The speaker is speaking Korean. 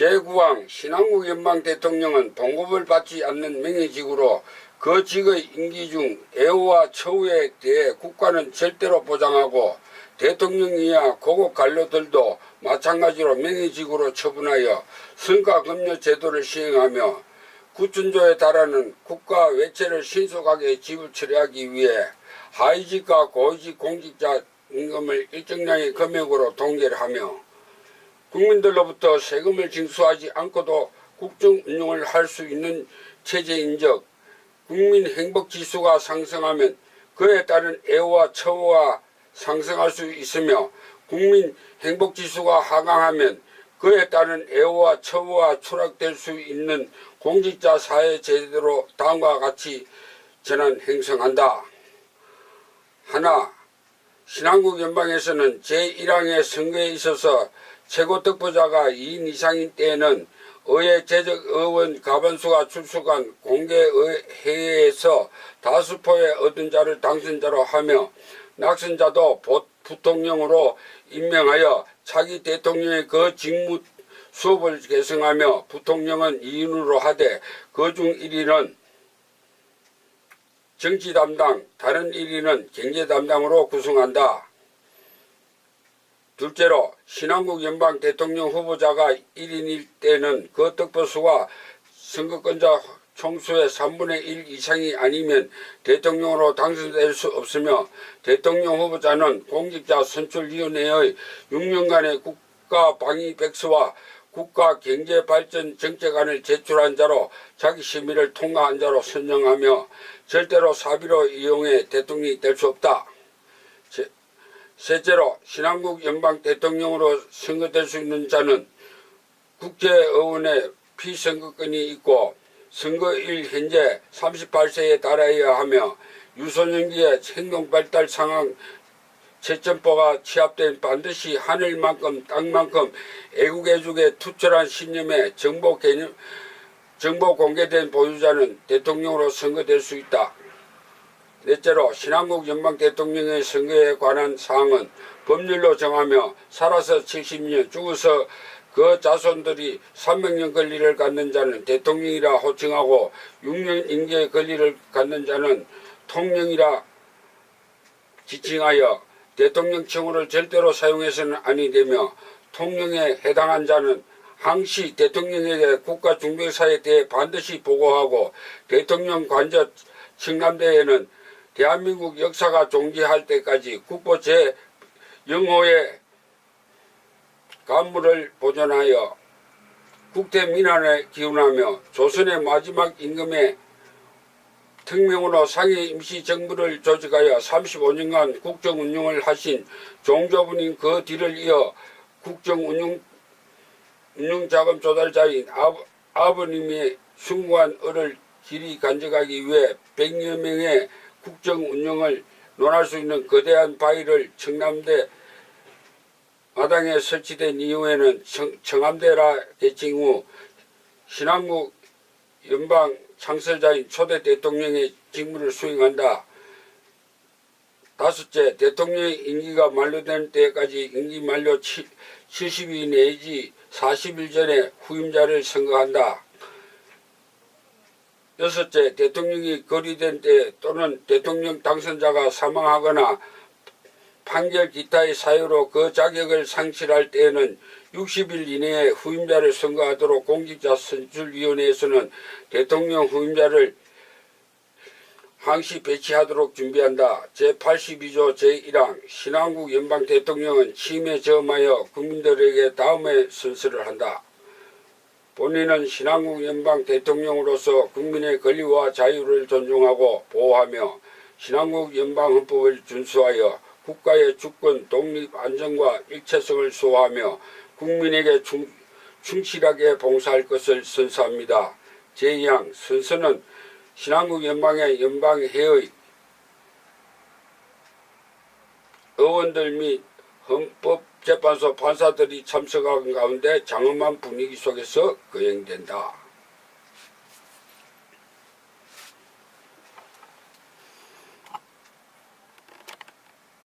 제9항 신한국 연방 대통령은 봉급을 받지 않는 명예직으로 그 직의 임기 중 애우와 처우에 대해 국가는 절대로 보장하고 대통령이야 고급 관료들도 마찬가지로 명예직으로 처분하여 성과급여 제도를 시행하며 구춘조에 달하는 국가 외채를 신속하게 지불 처리하기 위해 하위직과 고위직 공직자 임금을 일정량의 금액으로 동결 하며 국민들로부터 세금을 징수하지 않고도 국정 운영을 할 수 있는 체제인적 국민 행복 지수가 상승하면 그에 따른 애와 처우가 상승할 수 있으며 국민 행복 지수가 하강하면 그에 따른 애와 처우가 추락될 수 있는 공직자 사회 제도로 다음과 같이 전환 행성한다. 하나 신한국 연방에서는 제1항의 선거에 있어서 최고 득표자가 2인 이상인 때에는 의회 재적 의원 가반수가 출석한 공개회의에서 다수표에 얻은 자를 당선자로 하며 낙선자도 보- 부통령으로 임명하여 차기 대통령의 그 직무 수업을 개성하며 부통령은 2인으로 하되 그 중 1인은 정치 담당, 다른 1인은 경제 담당으로 구성한다. 둘째로 신한국 연방 대통령 후보자가 1인일 때는 그 득표수가 선거권자 총수의 3분의 1 이상이 아니면 대통령으로 당선될 수 없으며 대통령 후보자는 공직자 선출위원회의 6년간의 국가 방위 백서와 국가 경제 발전 정책안을 제출한 자로 자기 심의를 통과한 자로 선정하며 절대로 사비로 이용해 대통령이 될 수 없다. 제- 셋째로 신한국 연방 대통령으로 선거될 수 있는 자는 국회의원의 피선거권이 있고 선거일 현재 38세에 달하여야 하며 유소년기의 행동발달 상황 채점보가 취합된 반드시 하늘만큼 땅만큼 애국애족에 투철한 신념에 정보 개념 정보 공개된 보유자는 대통령으로 선거될 수 있다. 넷째로 신한국 연방 대통령의 선거에 관한 사항은 법률로 정하며 살아서 70년 죽어서 그 자손들이 300년 권리를 갖는 자는 대통령이라 호칭하고 6년 임기의 권리를 갖는 자는 통령이라 지칭하여 대통령 칭호를 절대로 사용해서는 아니 되며 통령에 해당한 자는 항시 대통령에게 국가 중대사에 대해 반드시 보고하고 대통령 관저 칭남대회는 대한민국 역사가 종지할 때까지 국보 제 영호의 간물을 보존하여 국대 민안에 기원하며 조선의 마지막 임금의 특명으로 상해 임시 정부를 조직하여 35년간 국정 운영을 하신 종조분인 그 뒤를 이어 국정 운영 운영 자금 조달자인 아버, 아버님의 숭고한 을을 길이 간직하기 위해 100여 명의 국정 운영을 논할 수 있는 거대한 바위를 청남대 마당에 설치된 이후에는 청, 청암대라 개칭 후 신한국 연방 창설자인 초대 대통령의 직무를 수행한다. 다섯째, 대통령의 임기가 만료된 때까지 임기 만료 7, 70일 내지 40일 전에 후임자를 선거한다. 여섯째, 대통령이 거리된 때 또는 대통령 당선자가 사망하거나 판결 기타의 사유로 그 자격을 상실할 때에는 60일 이내에 후임자를 선거하도록 공직자 선출위원회에서는 대통령 후임자를 항시 배치하도록 준비한다. 제82조 제1항 신한국 연방 대통령은 취임에 저음하여 국민들에게 다음에 선서를 한다. 본인은 신한국 연방 대통령으로서 국민의 권리와 자유를 존중하고 보호하며 신한국 연방 헌법을 준수하여 국가의 주권, 독립, 안정과 일체성을 수호하며 국민에게 충, 충실하게 봉사할 것을 선서합니다. 제2항 선서는 신한국 연방의 연방회의 의원들 및 헌법재판소 판사들이 참석한 가운데 장엄한 분위기 속에서 거행된다.